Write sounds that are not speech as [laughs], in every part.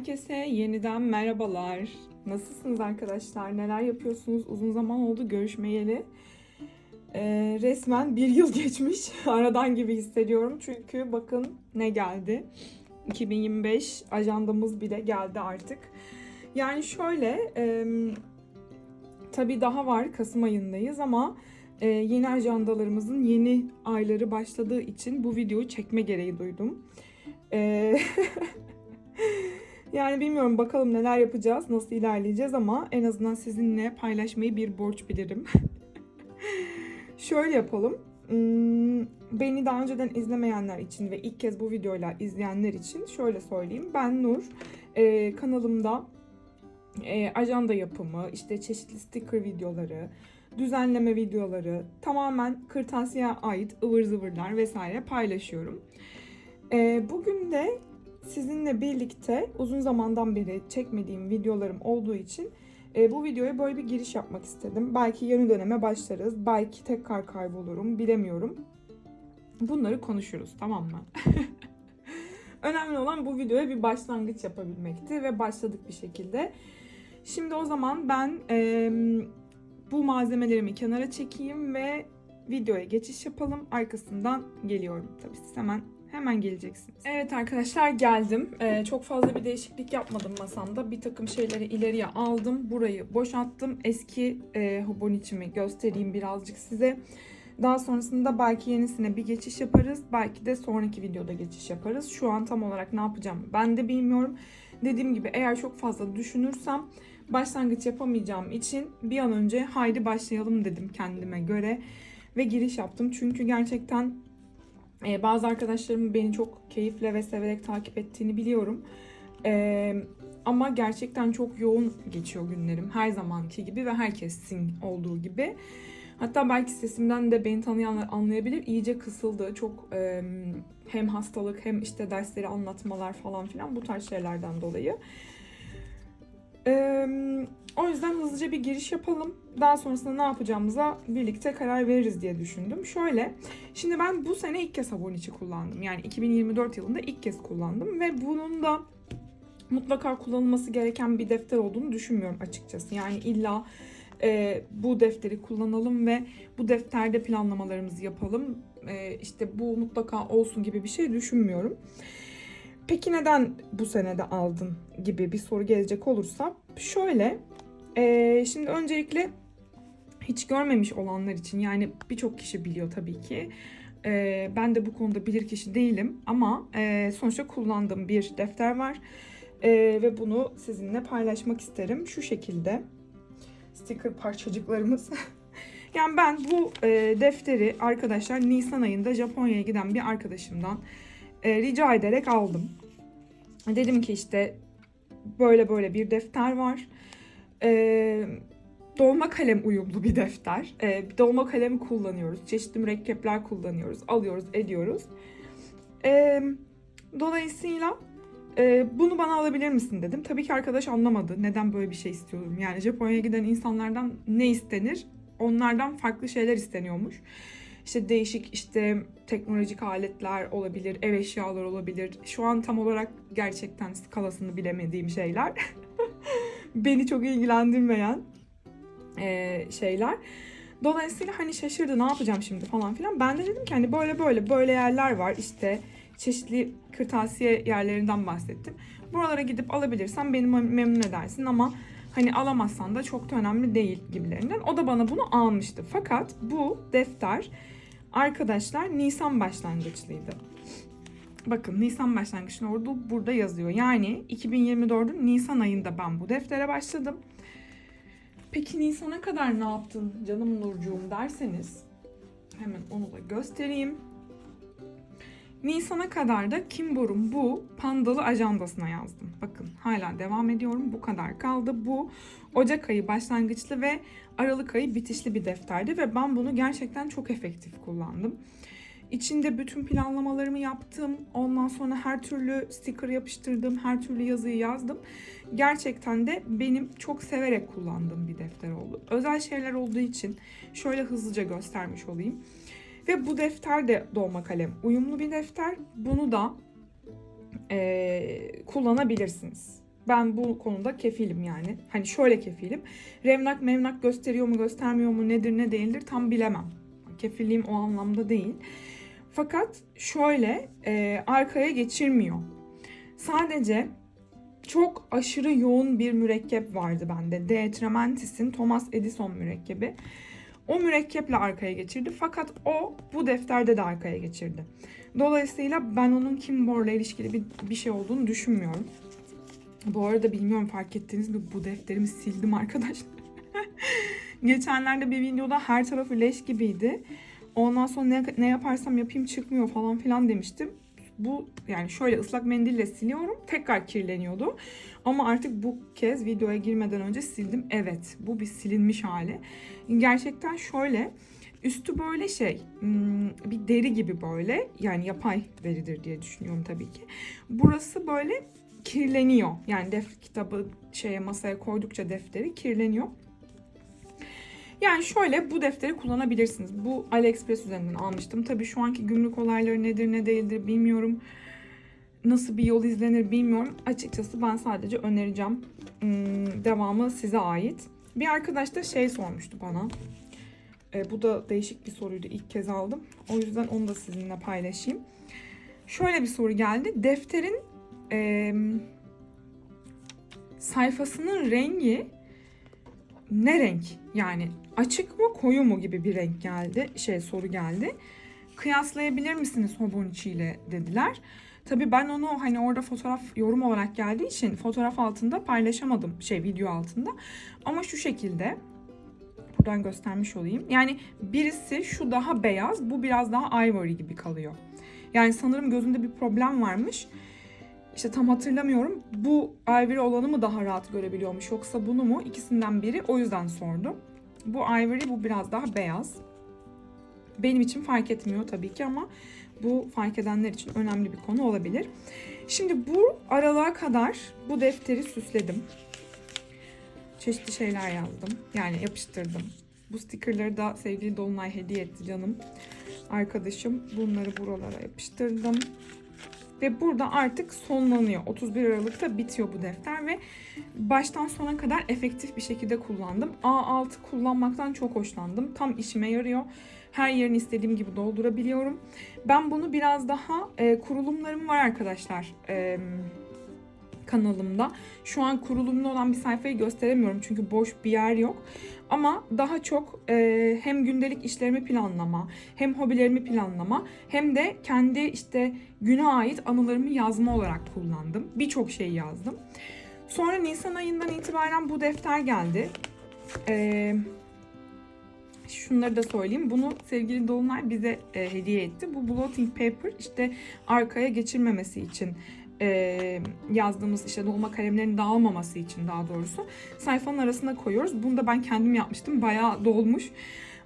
herkese yeniden merhabalar. Nasılsınız arkadaşlar? Neler yapıyorsunuz? Uzun zaman oldu görüşmeyeli. Ee, resmen bir yıl [laughs] geçmiş aradan gibi hissediyorum. Çünkü bakın ne geldi. 2025 ajandamız bile geldi artık. Yani şöyle, e, tabii daha var Kasım ayındayız ama e, yeni ajandalarımızın yeni ayları başladığı için bu videoyu çekme gereği duydum. E, [laughs] yani bilmiyorum bakalım neler yapacağız, nasıl ilerleyeceğiz ama en azından sizinle paylaşmayı bir borç bilirim. [laughs] Şöyle yapalım. Hmm, Beni daha önceden izlemeyenler için ve ilk kez bu videoyla izleyenler için şöyle söyleyeyim. Ben Nur. Ee, kanalımda e, ajanda yapımı, işte çeşitli sticker videoları, düzenleme videoları, tamamen kırtasiye ait ıvır zıvırlar vesaire paylaşıyorum. Ee, bugün de sizinle birlikte uzun zamandan beri çekmediğim videolarım olduğu için e, bu videoya böyle bir giriş yapmak istedim. Belki yeni döneme başlarız, belki tekrar kaybolurum, bilemiyorum. Bunları konuşuruz, tamam mı? [laughs] Önemli olan bu videoya bir başlangıç yapabilmekti ve başladık bir şekilde. Şimdi o zaman ben e, bu malzemelerimi kenara çekeyim ve videoya geçiş yapalım. Arkasından geliyorum. Tabii siz hemen hemen geleceksiniz. Evet arkadaşlar geldim. Ee, çok fazla bir değişiklik yapmadım masamda. Bir takım şeyleri ileriye aldım. Burayı boşalttım. Eski e, hoboniçimi göstereyim birazcık size. Daha sonrasında belki yenisine bir geçiş yaparız. Belki de sonraki videoda geçiş yaparız. Şu an tam olarak ne yapacağım ben de bilmiyorum. Dediğim gibi eğer çok fazla düşünürsem başlangıç yapamayacağım için bir an önce haydi başlayalım dedim kendime göre. Ve giriş yaptım. Çünkü gerçekten ee, bazı arkadaşlarımın beni çok keyifle ve severek takip ettiğini biliyorum. Ee, ama gerçekten çok yoğun geçiyor günlerim. Her zamanki gibi ve herkesin olduğu gibi. Hatta belki sesimden de beni tanıyanlar anlayabilir. İyice kısıldı. Çok e, hem hastalık hem işte dersleri anlatmalar falan filan bu tarz şeylerden dolayı. E, o yüzden hızlıca bir giriş yapalım. Daha sonrasında ne yapacağımıza birlikte karar veririz diye düşündüm. Şöyle, şimdi ben bu sene ilk kez Aboniçi kullandım. Yani 2024 yılında ilk kez kullandım ve bunun da mutlaka kullanılması gereken bir defter olduğunu düşünmüyorum açıkçası. Yani illa e, bu defteri kullanalım ve bu defterde planlamalarımızı yapalım. E, işte bu mutlaka olsun gibi bir şey düşünmüyorum. Peki neden bu senede aldın gibi bir soru gelecek olursa şöyle e, şimdi öncelikle hiç görmemiş olanlar için yani birçok kişi biliyor tabii ki. E, ben de bu konuda bilir kişi değilim ama e, sonuçta kullandığım bir defter var e, ve bunu sizinle paylaşmak isterim. Şu şekilde sticker parçacıklarımız. [laughs] yani ben bu e, defteri arkadaşlar Nisan ayında Japonya'ya giden bir arkadaşımdan e, rica ederek aldım. Dedim ki işte böyle böyle bir defter var. E, dolma kalem uyumlu bir defter. E, dolma kalem kullanıyoruz. Çeşitli mürekkepler kullanıyoruz. Alıyoruz, ediyoruz. E, dolayısıyla e, bunu bana alabilir misin dedim. Tabii ki arkadaş anlamadı. Neden böyle bir şey istiyorum. Yani Japonya'ya giden insanlardan ne istenir? Onlardan farklı şeyler isteniyormuş. İşte değişik işte teknolojik aletler olabilir, ev eşyaları olabilir. Şu an tam olarak gerçekten skalasını bilemediğim şeyler. [laughs] Beni çok ilgilendirmeyen e, şeyler. Dolayısıyla hani şaşırdı ne yapacağım şimdi falan filan. Ben de dedim ki hani böyle böyle böyle yerler var işte çeşitli kırtasiye yerlerinden bahsettim. Buralara gidip alabilirsen beni memnun edersin ama hani alamazsan da çok da önemli değil gibilerinden. O da bana bunu almıştı. Fakat bu defter arkadaşlar Nisan başlangıçlıydı. Bakın Nisan başlangıçlı orada burada yazıyor. Yani 2024'ün Nisan ayında ben bu deftere başladım. Peki Nisan'a kadar ne yaptın canım Nurcuğum derseniz hemen onu da göstereyim. Nisan'a kadar da Kimbor'un bu pandalı ajandasına yazdım. Bakın hala devam ediyorum. Bu kadar kaldı. Bu Ocak ayı başlangıçlı ve Aralık ayı bitişli bir defterdi ve ben bunu gerçekten çok efektif kullandım. İçinde bütün planlamalarımı yaptım. Ondan sonra her türlü sticker yapıştırdım. Her türlü yazıyı yazdım. Gerçekten de benim çok severek kullandığım bir defter oldu. Özel şeyler olduğu için şöyle hızlıca göstermiş olayım. Ve bu defter de dolma kalem uyumlu bir defter. Bunu da e, kullanabilirsiniz. Ben bu konuda kefilim yani. Hani şöyle kefilim. Revnak mevnak gösteriyor mu göstermiyor mu nedir ne değildir tam bilemem. Kefilliğim o anlamda değil. Fakat şöyle e, arkaya geçirmiyor. Sadece çok aşırı yoğun bir mürekkep vardı bende. D. Trementis'in Thomas Edison mürekkebi. O mürekkeple arkaya geçirdi. Fakat o bu defterde de arkaya geçirdi. Dolayısıyla ben onun Kim Bor'la ilişkili bir, bir şey olduğunu düşünmüyorum. Bu arada bilmiyorum fark ettiniz mi bu defterimi sildim arkadaşlar. [laughs] Geçenlerde bir videoda her tarafı leş gibiydi. Ondan sonra ne, ne yaparsam yapayım çıkmıyor falan filan demiştim. Bu yani şöyle ıslak mendille siliyorum. Tekrar kirleniyordu. Ama artık bu kez videoya girmeden önce sildim. Evet bu bir silinmiş hali. Gerçekten şöyle üstü böyle şey hmm, bir deri gibi böyle yani yapay deridir diye düşünüyorum tabii ki. Burası böyle kirleniyor. Yani def kitabı şeye masaya koydukça defteri kirleniyor. Yani şöyle bu defteri kullanabilirsiniz. Bu AliExpress üzerinden almıştım. Tabii şu anki gümrük olayları nedir ne değildir bilmiyorum. Nasıl bir yol izlenir bilmiyorum. Açıkçası ben sadece önereceğim. Hmm, devamı size ait. Bir arkadaş da şey sormuştu bana. E, bu da değişik bir soruydu. İlk kez aldım. O yüzden onu da sizinle paylaşayım. Şöyle bir soru geldi. Defterin e, sayfasının rengi ne renk? Yani açık mı koyu mu gibi bir renk geldi. Şey soru geldi. Kıyaslayabilir misiniz Hobonichi ile dediler. Tabii ben onu hani orada fotoğraf yorum olarak geldiği için fotoğraf altında paylaşamadım şey video altında. Ama şu şekilde buradan göstermiş olayım. Yani birisi şu daha beyaz, bu biraz daha ivory gibi kalıyor. Yani sanırım gözünde bir problem varmış. İşte tam hatırlamıyorum. Bu ivory olanı mı daha rahat görebiliyormuş yoksa bunu mu? İkisinden biri. O yüzden sordum. Bu ivory bu biraz daha beyaz. Benim için fark etmiyor tabii ki ama bu fark edenler için önemli bir konu olabilir. Şimdi bu aralığa kadar bu defteri süsledim. Çeşitli şeyler yazdım. Yani yapıştırdım. Bu stickerları da sevgili Dolunay hediye etti canım. Arkadaşım bunları buralara yapıştırdım. Ve burada artık sonlanıyor. 31 Aralık'ta bitiyor bu defter ve baştan sona kadar efektif bir şekilde kullandım. A6 kullanmaktan çok hoşlandım. Tam işime yarıyor. Her yerini istediğim gibi doldurabiliyorum. Ben bunu biraz daha e, kurulumlarım var arkadaşlar. E, kanalımda. Şu an kurulumlu olan bir sayfayı gösteremiyorum çünkü boş bir yer yok. Ama daha çok e, hem gündelik işlerimi planlama, hem hobilerimi planlama, hem de kendi işte güne ait anılarımı yazma olarak kullandım. Birçok şey yazdım. Sonra Nisan ayından itibaren bu defter geldi. Eee şunları da söyleyeyim. Bunu sevgili Dolunay bize e, hediye etti. Bu blotting paper işte arkaya geçirmemesi için e, yazdığımız işte dolma kalemlerin dağılmaması için daha doğrusu sayfanın arasına koyuyoruz. Bunu da ben kendim yapmıştım. Bayağı dolmuş.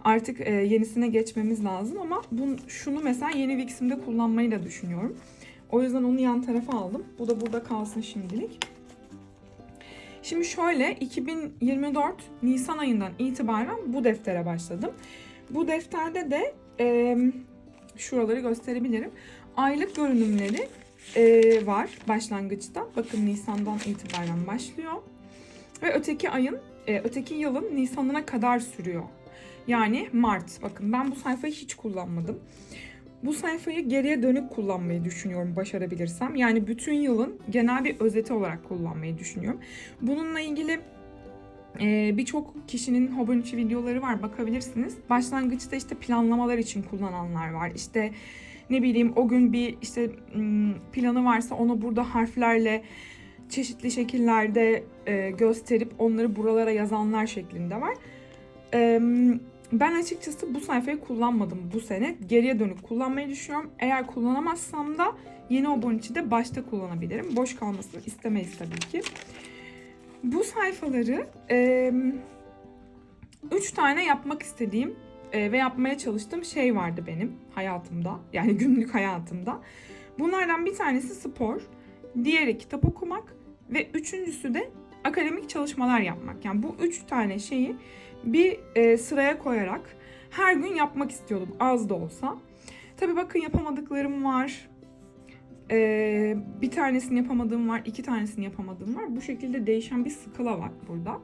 Artık e, yenisine geçmemiz lazım ama bunu, şunu mesela yeni Wix'imde kullanmayı da düşünüyorum. O yüzden onu yan tarafa aldım. Bu da burada kalsın şimdilik. Şimdi şöyle 2024 Nisan ayından itibaren bu deftere başladım. Bu defterde de e, şuraları gösterebilirim. Aylık görünümleri e, var başlangıçta. Bakın Nisan'dan itibaren başlıyor. Ve öteki ayın, e, öteki yılın Nisan'ına kadar sürüyor. Yani Mart. Bakın ben bu sayfayı hiç kullanmadım. Bu sayfayı geriye dönük kullanmayı düşünüyorum başarabilirsem. Yani bütün yılın genel bir özeti olarak kullanmayı düşünüyorum. Bununla ilgili ee, Birçok kişinin Hobonichi videoları var bakabilirsiniz. Başlangıçta işte planlamalar için kullananlar var. İşte ne bileyim o gün bir işte planı varsa onu burada harflerle çeşitli şekillerde gösterip onları buralara yazanlar şeklinde var. Ben açıkçası bu sayfayı kullanmadım bu sene. Geriye dönük kullanmayı düşünüyorum. Eğer kullanamazsam da yeni Obonichi'de başta kullanabilirim. Boş kalmasını istemeyiz tabii ki. Bu sayfaları e, üç tane yapmak istediğim e, ve yapmaya çalıştığım şey vardı benim hayatımda. Yani [laughs] günlük hayatımda. Bunlardan bir tanesi spor, diğeri kitap okumak ve üçüncüsü de akademik çalışmalar yapmak. Yani bu üç tane şeyi bir e, sıraya koyarak her gün yapmak istiyordum az da olsa. Tabii bakın yapamadıklarım var. Ee, bir tanesini yapamadığım var, iki tanesini yapamadığım var. Bu şekilde değişen bir skala var burada.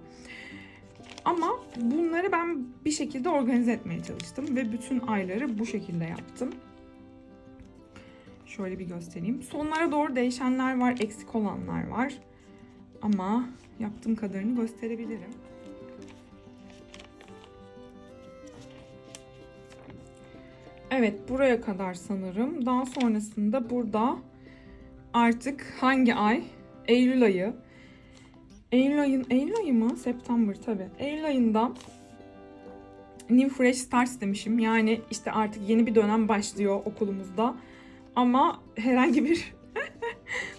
Ama bunları ben bir şekilde organize etmeye çalıştım ve bütün ayları bu şekilde yaptım. Şöyle bir göstereyim. Sonlara doğru değişenler var, eksik olanlar var. Ama yaptığım kadarını gösterebilirim. Evet, buraya kadar sanırım. Daha sonrasında burada artık hangi ay? Eylül ayı. Eylül ayın Eylül ayı mı? September tabii. Eylül ayında New Fresh Starts demişim. Yani işte artık yeni bir dönem başlıyor okulumuzda. Ama herhangi bir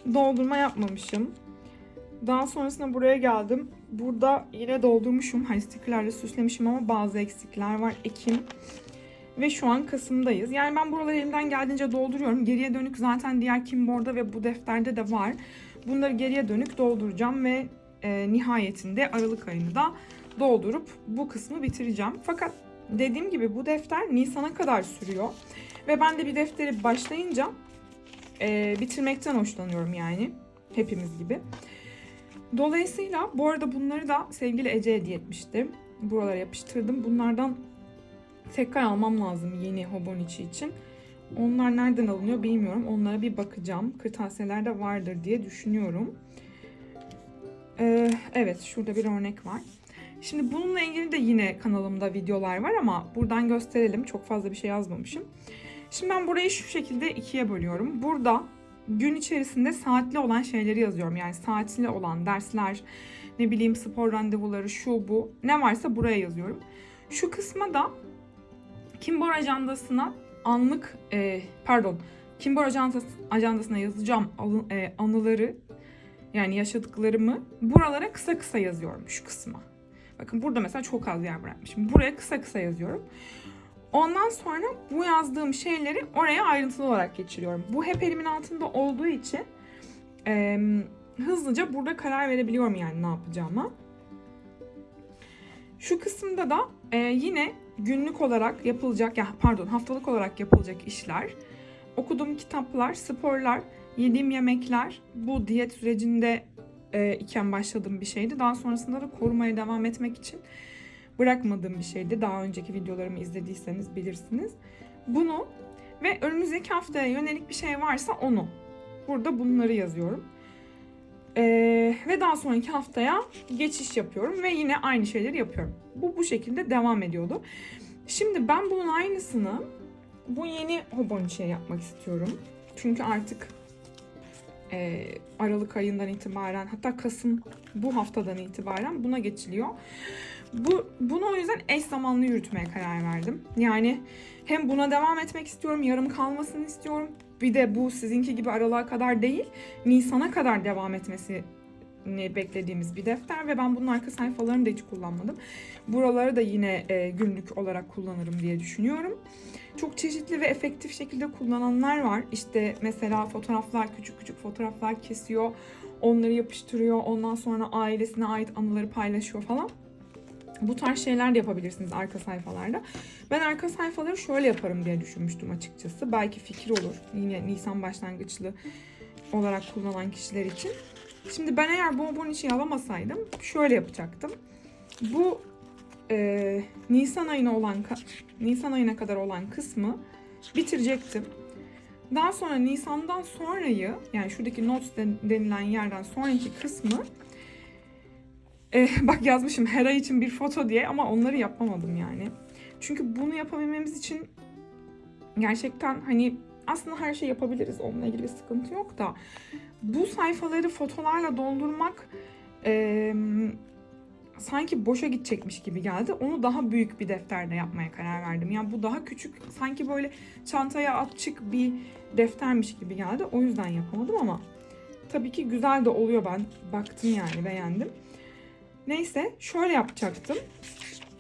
[laughs] doldurma yapmamışım. Daha sonrasında buraya geldim. Burada yine doldurmuşum. Hani stickerlerle süslemişim ama bazı eksikler var. Ekim ve şu an Kasım'dayız. Yani ben buraları elimden geldiğince dolduruyorum. Geriye dönük zaten diğer Kimboard'da ve bu defterde de var. Bunları geriye dönük dolduracağım ve e, nihayetinde Aralık ayını da doldurup bu kısmı bitireceğim. Fakat dediğim gibi bu defter Nisan'a kadar sürüyor. Ve ben de bir defteri başlayınca e, bitirmekten hoşlanıyorum yani. Hepimiz gibi. Dolayısıyla bu arada bunları da sevgili Ece hediye etmişti. Buralara yapıştırdım. Bunlardan tekrar almam lazım yeni Hobonichi için. Onlar nereden alınıyor bilmiyorum. Onlara bir bakacağım. Kırtasiyelerde vardır diye düşünüyorum. Ee, evet şurada bir örnek var. Şimdi bununla ilgili de yine kanalımda videolar var ama buradan gösterelim. Çok fazla bir şey yazmamışım. Şimdi ben burayı şu şekilde ikiye bölüyorum. Burada gün içerisinde saatli olan şeyleri yazıyorum. Yani saatli olan dersler, ne bileyim spor randevuları, şu bu ne varsa buraya yazıyorum. Şu kısma da Kimbor ajandasına anlık e, pardon Kimbor ajandası, ajandasına yazacağım e, anıları yani yaşadıklarımı buralara kısa kısa yazıyorum şu kısma. Bakın burada mesela çok az yer bırakmışım. Buraya kısa kısa yazıyorum. Ondan sonra bu yazdığım şeyleri oraya ayrıntılı olarak geçiriyorum. Bu hep elimin altında olduğu için e, hızlıca burada karar verebiliyorum yani ne yapacağıma. Şu kısımda da e, yine günlük olarak yapılacak, ya pardon haftalık olarak yapılacak işler, okuduğum kitaplar, sporlar, yediğim yemekler, bu diyet sürecinde e, iken başladığım bir şeydi. Daha sonrasında da korumaya devam etmek için bırakmadığım bir şeydi. Daha önceki videolarımı izlediyseniz bilirsiniz. Bunu ve önümüzdeki haftaya yönelik bir şey varsa onu. Burada bunları yazıyorum. Ee, ve daha sonraki haftaya geçiş yapıyorum ve yine aynı şeyleri yapıyorum. Bu bu şekilde devam ediyordu. Şimdi ben bunun aynısını bu yeni Hobonichi'ye yapmak istiyorum. Çünkü artık e, Aralık ayından itibaren hatta Kasım bu haftadan itibaren buna geçiliyor. Bu bunu o yüzden eş zamanlı yürütmeye karar verdim. Yani hem buna devam etmek istiyorum, yarım kalmasını istiyorum. Bir de bu sizinki gibi aralığa kadar değil, Nisan'a kadar devam etmesi beklediğimiz bir defter ve ben bunun arka sayfalarını da hiç kullanmadım. Buraları da yine e, günlük olarak kullanırım diye düşünüyorum. Çok çeşitli ve efektif şekilde kullananlar var. İşte mesela fotoğraflar, küçük küçük fotoğraflar kesiyor, onları yapıştırıyor, ondan sonra ailesine ait anıları paylaşıyor falan. Bu tarz şeyler de yapabilirsiniz arka sayfalarda. Ben arka sayfaları şöyle yaparım diye düşünmüştüm açıkçası. Belki fikir olur. Yine Nisan başlangıçlı olarak kullanan kişiler için. Şimdi ben eğer bu Hobonichi'yi alamasaydım şöyle yapacaktım. Bu e, Nisan ayına olan Nisan ayına kadar olan kısmı bitirecektim. Daha sonra Nisan'dan sonrayı yani şuradaki notes denilen yerden sonraki kısmı e, [laughs] bak yazmışım her ay için bir foto diye ama onları yapamadım yani. Çünkü bunu yapabilmemiz için gerçekten hani aslında her şey yapabiliriz. Onunla ilgili bir sıkıntı yok da bu sayfaları fotolarla doldurmak sanki boşa gidecekmiş gibi geldi. Onu daha büyük bir defterde yapmaya karar verdim. Yani bu daha küçük, sanki böyle çantaya açık bir deftermiş gibi geldi. O yüzden yapamadım ama tabii ki güzel de oluyor ben. Baktım yani beğendim. Neyse şöyle yapacaktım.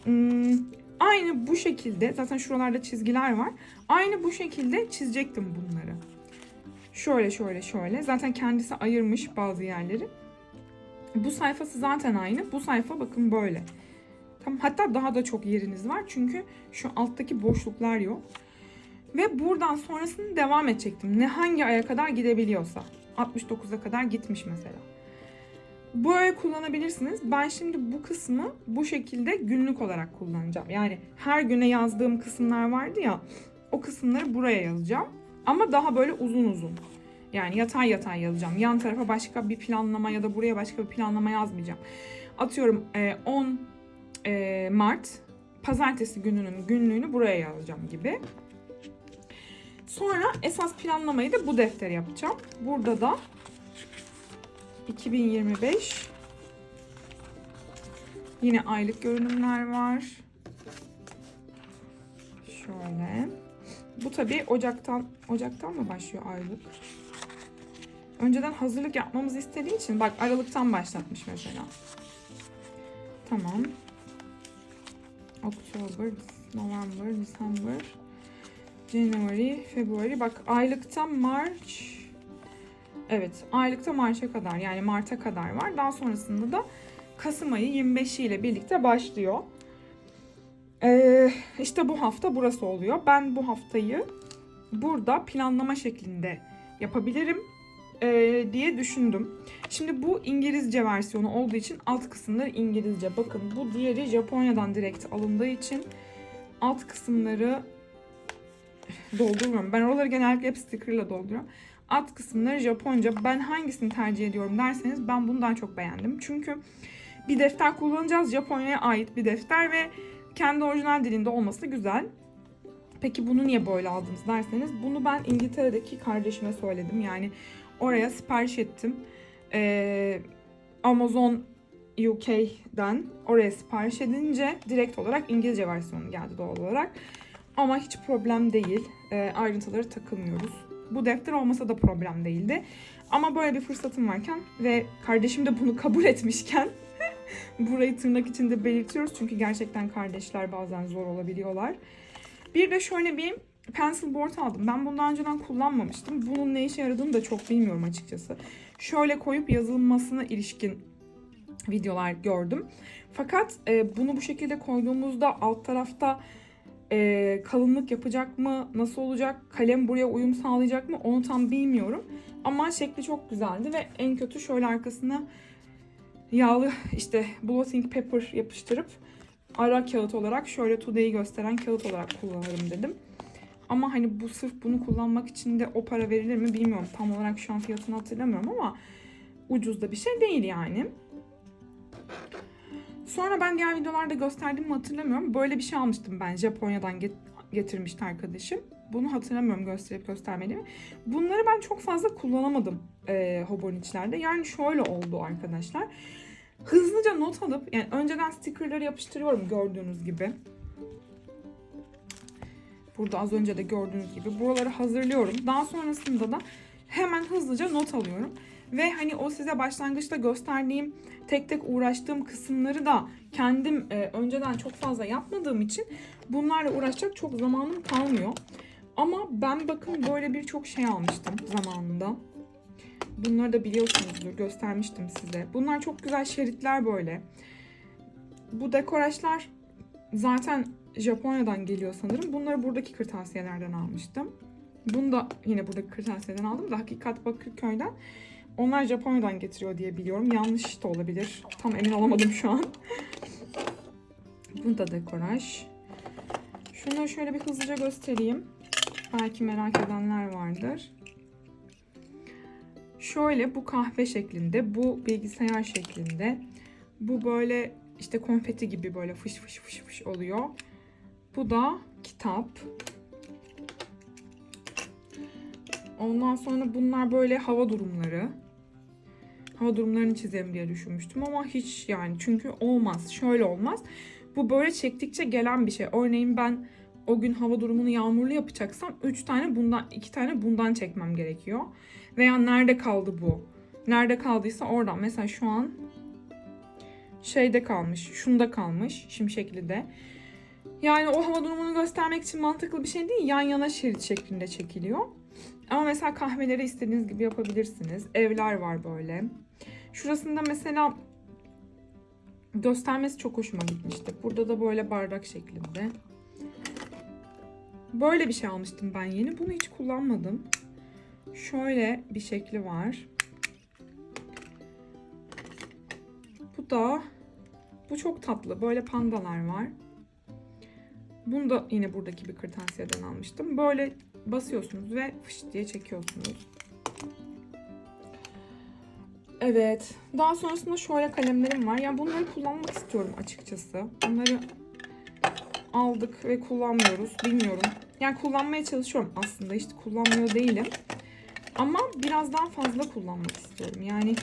Hmm, aynı bu şekilde zaten şuralarda çizgiler var. Aynı bu şekilde çizecektim bunları. Şöyle şöyle şöyle. Zaten kendisi ayırmış bazı yerleri. Bu sayfası zaten aynı. Bu sayfa bakın böyle. Tamam, hatta daha da çok yeriniz var. Çünkü şu alttaki boşluklar yok. Ve buradan sonrasını devam edecektim. Ne hangi aya kadar gidebiliyorsa. 69'a kadar gitmiş mesela. Böyle kullanabilirsiniz. Ben şimdi bu kısmı bu şekilde günlük olarak kullanacağım. Yani her güne yazdığım kısımlar vardı ya. O kısımları buraya yazacağım. Ama daha böyle uzun uzun. Yani yatay yatay yazacağım. Yan tarafa başka bir planlama ya da buraya başka bir planlama yazmayacağım. Atıyorum e, 10 e, Mart pazartesi gününün günlüğünü buraya yazacağım gibi. Sonra esas planlamayı da bu deftere yapacağım. Burada da 2025 yine aylık görünümler var. Şöyle. Bu tabii Ocak'tan Ocak'tan mı başlıyor aylık? Önceden hazırlık yapmamızı istediği için bak Aralık'tan başlatmış mesela. Tamam. October, November, December, January, February. Bak aylıkta March. Evet, aylıkta Mart'a kadar yani Mart'a kadar var. Daha sonrasında da Kasım ayı 25'i ile birlikte başlıyor. Ee, işte bu hafta burası oluyor. Ben bu haftayı burada planlama şeklinde yapabilirim ee, diye düşündüm. Şimdi bu İngilizce versiyonu olduğu için alt kısımları İngilizce. Bakın bu diğeri Japonya'dan direkt alındığı için alt kısımları doldurmuyorum. Ben oraları genellikle hep stickerla dolduruyorum. Alt kısımları Japonca. Ben hangisini tercih ediyorum derseniz ben bunu daha çok beğendim. Çünkü bir defter kullanacağız. Japonya'ya ait bir defter ve kendi orijinal dilinde olması güzel. Peki bunu niye böyle aldınız derseniz bunu ben İngiltere'deki kardeşime söyledim. Yani oraya sipariş ettim. Ee, Amazon UK'den oraya sipariş edince direkt olarak İngilizce versiyonu geldi doğal olarak. Ama hiç problem değil. Ee, ayrıntıları takılmıyoruz. Bu defter olmasa da problem değildi. Ama böyle bir fırsatım varken ve kardeşim de bunu [laughs] kabul etmişken [laughs] burayı tırnak içinde belirtiyoruz. Çünkü gerçekten kardeşler bazen zor olabiliyorlar. Bir de şöyle bir pencil board aldım. Ben bunu daha önceden kullanmamıştım. Bunun ne işe yaradığını da çok bilmiyorum açıkçası. Şöyle koyup yazılmasına ilişkin videolar gördüm. Fakat e, bunu bu şekilde koyduğumuzda alt tarafta e, kalınlık yapacak mı, nasıl olacak, kalem buraya uyum sağlayacak mı onu tam bilmiyorum. Ama şekli çok güzeldi ve en kötü şöyle arkasına yağlı işte blotting paper yapıştırıp ara kağıt olarak şöyle today'i gösteren kağıt olarak kullanırım dedim. Ama hani bu sırf bunu kullanmak için de o para verilir mi bilmiyorum. Tam olarak şu an fiyatını hatırlamıyorum ama ucuz da bir şey değil yani. Sonra ben diğer videolarda gösterdiğimi hatırlamıyorum. Böyle bir şey almıştım ben Japonya'dan get- getirmişti arkadaşım. Bunu hatırlamıyorum gösterip göstermediğimi. Bunları ben çok fazla kullanamadım e, Hobonich'lerde. Yani şöyle oldu arkadaşlar. Hızlıca not alıp yani önceden stickerları yapıştırıyorum gördüğünüz gibi. Burada az önce de gördüğünüz gibi buraları hazırlıyorum. Daha sonrasında da hemen hızlıca not alıyorum. Ve hani o size başlangıçta gösterdiğim tek tek uğraştığım kısımları da kendim e, önceden çok fazla yapmadığım için bunlarla uğraşacak çok zamanım kalmıyor. Ama ben bakın böyle birçok şey almıştım zamanında. Bunları da biliyorsunuzdur göstermiştim size. Bunlar çok güzel şeritler böyle. Bu dekoraşlar zaten Japonya'dan geliyor sanırım. Bunları buradaki kırtasiyelerden almıştım. Bunu da yine buradaki kırtasiyeden aldım da Hakikat Bakırköy'den. Onlar Japonya'dan getiriyor diye biliyorum. Yanlış da olabilir. Tam emin olamadım şu an. [laughs] Bu da dekoraj. Şunları şöyle bir hızlıca göstereyim. Belki merak edenler vardır. Şöyle bu kahve şeklinde, bu bilgisayar şeklinde. Bu böyle işte konfeti gibi böyle fış fış fış fış oluyor. Bu da kitap. Ondan sonra bunlar böyle hava durumları. Hava durumlarını çizelim diye düşünmüştüm ama hiç yani çünkü olmaz. Şöyle olmaz. Bu böyle çektikçe gelen bir şey. Örneğin ben o gün hava durumunu yağmurlu yapacaksam 3 tane bundan 2 tane bundan çekmem gerekiyor. Veya nerede kaldı bu? Nerede kaldıysa oradan. Mesela şu an şeyde kalmış, şunda kalmış şimşekli de. Yani o hava durumunu göstermek için mantıklı bir şey değil. Yan yana şerit şeklinde çekiliyor. Ama mesela kahveleri istediğiniz gibi yapabilirsiniz. Evler var böyle. Şurasında mesela göstermesi çok hoşuma gitmişti. Burada da böyle bardak şeklinde. Böyle bir şey almıştım ben yeni. Bunu hiç kullanmadım. Şöyle bir şekli var. Bu da bu çok tatlı. Böyle pandalar var. Bunu da yine buradaki bir kırtasiyeden almıştım. Böyle basıyorsunuz ve fış diye çekiyorsunuz. Evet. Daha sonrasında şöyle kalemlerim var. Yani bunları kullanmak istiyorum açıkçası. Bunları aldık ve kullanmıyoruz. Bilmiyorum. Yani kullanmaya çalışıyorum aslında. Hiç kullanmıyor değilim. Ama biraz daha fazla kullanmak istiyorum. Yani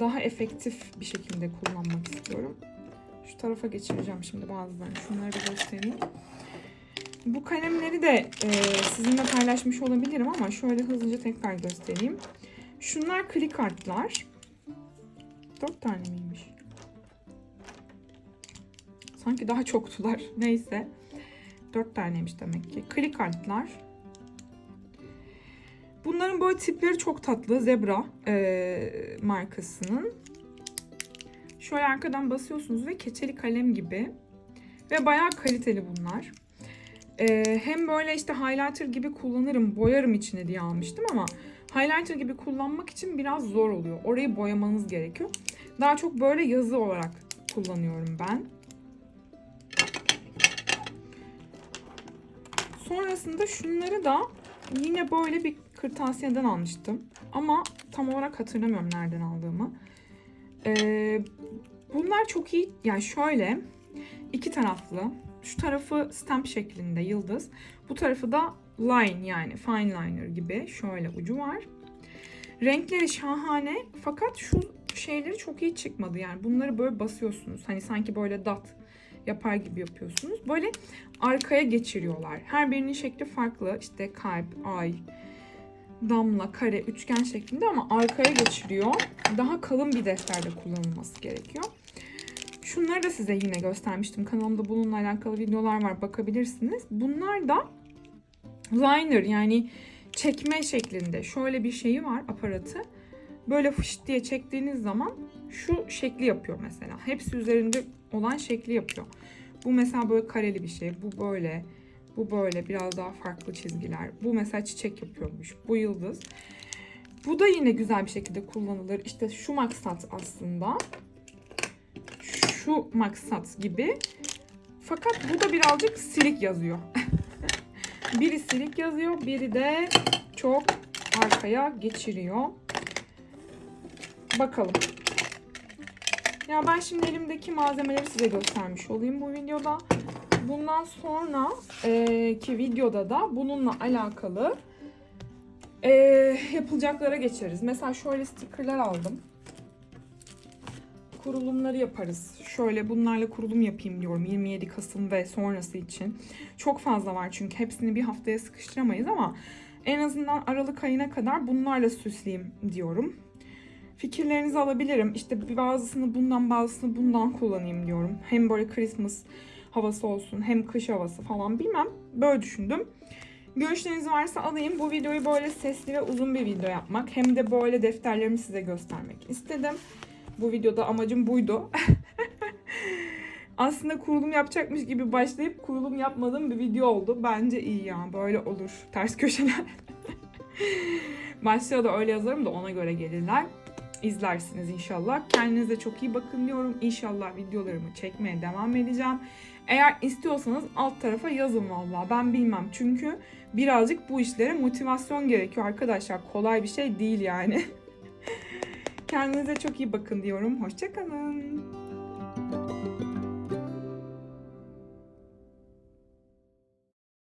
daha efektif bir şekilde kullanmak istiyorum. Şu tarafa geçireceğim şimdi bazılarını. Şunları bir göstereyim. Bu kalemleri de e, sizinle paylaşmış olabilirim ama şöyle hızlıca tekrar göstereyim. Şunlar klik kartlar. Dört tane miymiş? Sanki daha çoktular. [laughs] Neyse. Dört taneymiş demek ki. Klik kartlar. Bunların böyle tipleri çok tatlı. Zebra e, markasının. Şöyle arkadan basıyorsunuz ve keçeli kalem gibi. Ve bayağı kaliteli bunlar. E, hem böyle işte highlighter gibi kullanırım, boyarım içine diye almıştım ama highlighter gibi kullanmak için biraz zor oluyor. Orayı boyamanız gerekiyor. Daha çok böyle yazı olarak kullanıyorum ben. Sonrasında şunları da yine böyle bir kırtasiyeden almıştım. Ama tam olarak hatırlamıyorum nereden aldığımı. Ee, bunlar çok iyi. Yani şöyle iki taraflı. Şu tarafı stamp şeklinde yıldız. Bu tarafı da line yani fine liner gibi şöyle ucu var. Renkleri şahane fakat şu şeyleri çok iyi çıkmadı yani bunları böyle basıyorsunuz. Hani sanki böyle dot yapar gibi yapıyorsunuz. Böyle arkaya geçiriyorlar. Her birinin şekli farklı. İşte kalp, ay, damla, kare, üçgen şeklinde ama arkaya geçiriyor. Daha kalın bir defterde kullanılması gerekiyor. Şunları da size yine göstermiştim. Kanalımda bununla alakalı videolar var. Bakabilirsiniz. Bunlar da liner yani çekme şeklinde. Şöyle bir şeyi var aparatı. Böyle fış diye çektiğiniz zaman şu şekli yapıyor mesela. Hepsi üzerinde olan şekli yapıyor. Bu mesela böyle kareli bir şey. Bu böyle. Bu böyle biraz daha farklı çizgiler. Bu mesela çiçek yapıyormuş. Bu yıldız. Bu da yine güzel bir şekilde kullanılır. İşte şu maksat aslında. Şu maksat gibi. Fakat bu da birazcık silik yazıyor. [laughs] biri silik yazıyor, biri de çok arkaya geçiriyor. Bakalım. Ya ben şimdi elimdeki malzemeleri size göstermiş olayım bu videoda. Bundan sonra e, ki videoda da bununla alakalı e, yapılacaklara geçeriz. Mesela şöyle stickerlar aldım. Kurulumları yaparız. Şöyle bunlarla kurulum yapayım diyorum 27 Kasım ve sonrası için. Çok fazla var çünkü hepsini bir haftaya sıkıştıramayız ama en azından Aralık ayına kadar bunlarla süsleyeyim diyorum fikirlerinizi alabilirim. İşte bazısını bundan bazısını bundan kullanayım diyorum. Hem böyle Christmas havası olsun hem kış havası falan bilmem. Böyle düşündüm. Görüşleriniz varsa alayım. Bu videoyu böyle sesli ve uzun bir video yapmak. Hem de böyle defterlerimi size göstermek istedim. Bu videoda amacım buydu. [laughs] Aslında kurulum yapacakmış gibi başlayıp kurulum yapmadığım bir video oldu. Bence iyi ya. Böyle olur. Ters köşeler. [laughs] Başlığa da öyle yazarım da ona göre gelirler izlersiniz inşallah. Kendinize çok iyi bakın diyorum. İnşallah videolarımı çekmeye devam edeceğim. Eğer istiyorsanız alt tarafa yazın valla. Ben bilmem. Çünkü birazcık bu işlere motivasyon gerekiyor arkadaşlar. Kolay bir şey değil yani. [laughs] Kendinize çok iyi bakın diyorum. Hoşçakalın.